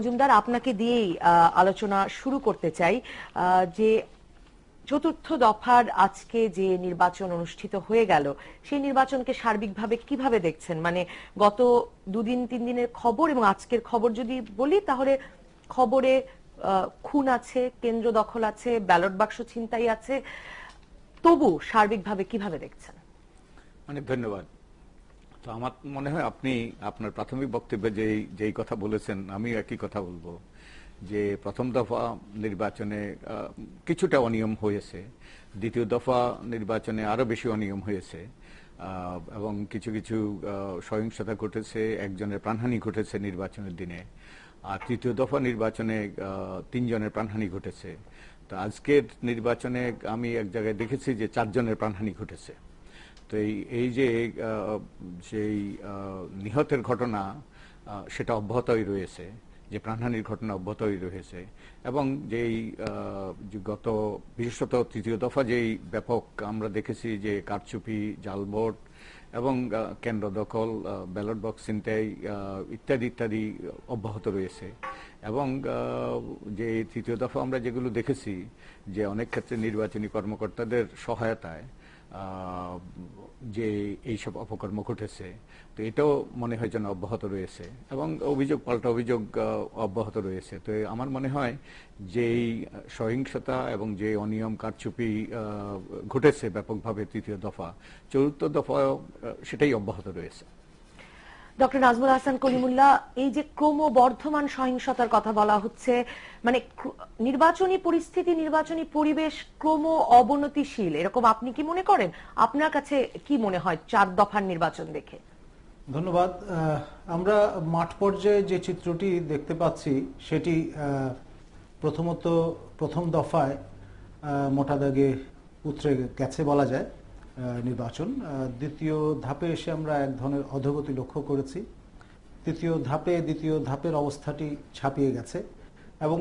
মজুমদার, আপনাকে দিয়েই আলোচনা শুরু করতে চাই। যে চতুর্থ দফার আজকে যে নির্বাচন অনুষ্ঠিত হয়ে গেল, সেই নির্বাচনকে সার্বিকভাবে কীভাবে দেখছেন? মানে গত দুদিন, তিন দিনের খবর এবং আজকের খবর যদি বলি, তাহলে খবরে খুন আছে, কেন্দ্র দখল আছে, ব্যালট বাক্স ছিনতাই আছে। তবু সার্বিকভাবে কীভাবে দেখছেন? অনেক ধন্যবাদ। তো আমার মনে হয় আপনি আপনার প্রাথমিক বক্তব্যে যেই যেই কথা বলেছেন আমি একই কথা বলব যে প্রথম দফা নির্বাচনে কিছুটা অনিয়ম হয়েছে। দ্বিতীয় দফা নির্বাচনে আরও বেশি অনিয়ম হয়েছে। এবং কিছু কিছু সহিংসতা ঘটেছে, একজনের প্রাণহানি ঘটেছে নির্বাচনের দিনে। আর তৃতীয় দফা নির্বাচনে তিনজনের প্রাণহানি ঘটেছে। তো আজকের নির্বাচনে আমি এক জায়গায় দেখেছি যে চারজনের প্রাণহানি ঘটেছে। তো এই যে সেই নিহতের ঘটনা সেটা অব্যাহতই রয়েছে, যে প্রাণহানির ঘটনা অব্যাহতই রয়েছে, এবং যেই গত বিশেষত তৃতীয় দফা যেই ব্যাপক আমরা দেখেছি যে কারচুপি জালভোট এবং কেন্দ্র দখল ব্যালট বক্স, ছিনতাই ইত্যাদি ইত্যাদি অব্যাহত রয়েছে, এবং যে তৃতীয় দফা আমরা যেগুলো দেখেছি, যে অনেক ক্ষেত্রে নির্বাচনী কর্মকর্তাদের সহায়তায় যে এইসব অপকর্ম ঘটেছে, তো এটাও মনে হয় যেন অব্যাহত রয়েছে এবং অভিযোগ, পাল্টা অভিযোগ অব্যাহত রয়েছে। তো আমার মনে হয় যেই সহিংসতা এবং যে অনিয়ম কারচুপি ঘটেছে ব্যাপকভাবে তৃতীয় দফা, চতুর্থ দফা সেটাই অব্যাহত রয়েছে। ডক্টর নাজমুল হাসান কলিমুল্লাহ এই যে ক্রমবর্ধমান সহিংসতার কথা বলা হচ্ছে মানে নির্বাচনী পরিস্থিতি, নির্বাচনী পরিবেশ ক্রম অবনতিশীল, এরকম আপনি কি মনে করেন? আপনার কাছে কি মনে হয় চার দফার নির্বাচন দেখে? ধন্যবাদ। আমরা মাঠ পর্যায়ে যে চিত্রটি দেখতে পাচ্ছি, সেটি প্রথমত প্রথম দফায় মোটা দাগে উতরে গেছে বলা যায়। নির্বাচন। দ্বিতীয় ধাপে এসে আমরা এক ধরনের অধগতি লক্ষ্য করেছি। তৃতীয় ধাপে দ্বিতীয় ধাপের অবস্থাটি ছাপিয়ে গেছে এবং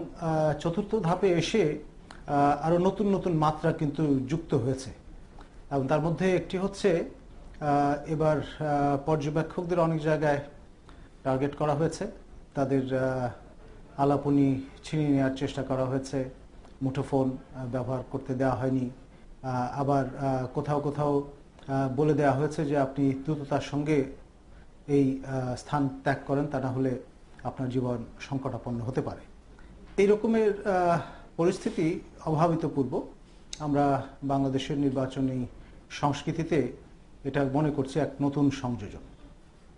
চতুর্থ ধাপে এসে আহ, আরও নতুন নতুন মাত্রা কিন্তু যুক্ত হয়েছে। এবং তার মধ্যে একটি হচ্ছে এবার পর্যবেক্ষকদের অনেক জায়গায় টার্গেট করা হয়েছে। তাদের আলাপনি ছিনিয়ে নেওয়ার চেষ্টা করা হয়েছে। মুঠোফোন ব্যবহার করতে দেওয়া হয়নি। আবার কোথাও কোথাও বলে দেওয়া হয়েছে যে আপনি দ্রুততার সঙ্গে এই স্থান ত্যাগ করেন, তা না হলে আপনার জীবন সংকটাপন্ন হতে পারে। এই রকমের পরিস্থিতি অভাবিত পূর্ব আমরা বাংলাদেশের নির্বাচনী সংস্কৃতিতে এটা মনে করছি এক নতুন সংযোজন,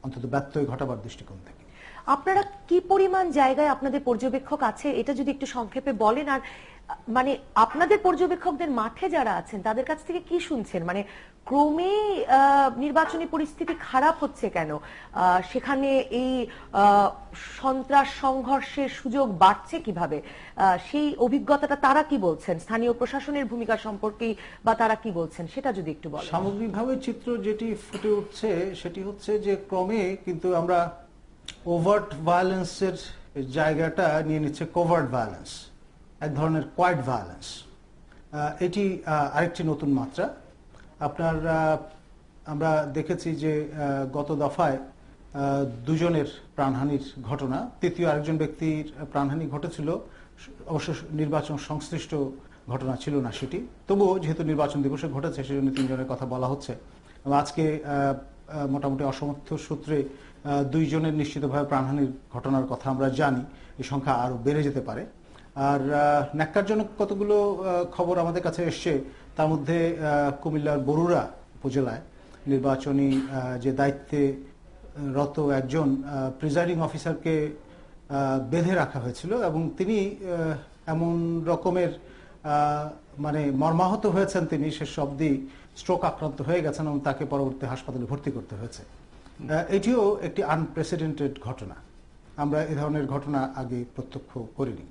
অন্তত ব্যত্যয় ঘটাবার দৃষ্টিকোণ থেকে। আপনারা কি পরিমাণ জায়গায় আপনাদের পর্যবেক্ষক আছে? এটা যদি একটু সংক্ষেপে বলেন, আর মানে আপনাদের পর্যবেক্ষকদের মাঠে যারা আছেন, তাদের কাছ থেকে কি শুনছেন? মানে ক্রমে নির্বাচনী পরিস্থিতি খারাপ হচ্ছে কেন? সেখানে এই সন্ত্রাস সংঘর্ষের সুযোগ বাড়ছে কীভাবে? সেই অভিজ্ঞতাটা তারা কি বলছেন? স্থানীয় প্রশাসনের ভূমিকা সম্পর্কে বা তারা কি বলছেন? সেটা যদি একটু বলেন। সামগ্রিকভাবে চিত্র যেটি ফুটে উঠছে, সেটি হচ্ছে যে ক্রমে কিন্তু আমরা ওভার্ট ভায়োলেন্সের জায়গাটা নিয়ে নিচ্ছে কোভার্ট ভায়োলেন্স এক ধরনের কোয়াইট ভায়োলেন্স এটি আরেকটি নতুন মাত্রা। আপনার আমরা দেখেছি যে গত দফায় দুজনের প্রাণহানির ঘটনা, তৃতীয় আরেকজন ব্যক্তির প্রাণহানি ঘটেছিল, অবশ্য নির্বাচন সংশ্লিষ্ট ঘটনা ছিল না সেটি। তবুও যেহেতু নির্বাচন দিবসে ঘটেছে, সেজন্য তিনজনের কথা বলা হচ্ছে। আজকে মোটামুটি অসমর্থ সূত্রে দুইজনের নিশ্চিতভাবে প্রাণহানির ঘটনার কথা আমরা জানি। এই সংখ্যা আরও বেড়ে যেতে পারে। আর ন্যাক্কারজনক কতগুলো খবর আমাদের কাছে এসছে, তার মধ্যে কুমিল্লার বরুড়া উপজেলায় নির্বাচনী যে দায়িত্বে রত একজন প্রিজাইডিং অফিসারকে বেঁধে রাখা হয়েছিল এবং তিনি এমন রকমের মানে মর্মাহত হয়েছেন তিনি শেষ অবধি স্ট্রোক আক্রান্ত হয়ে গেছেন এবং তাকে পরবর্তী হাসপাতালে ভর্তি করতে হয়েছে। এটিও একটি আনপ্রেসিডেন্টেড ঘটনা। আমরা এ ধরনের ঘটনা আগে প্রত্যক্ষ করিনি।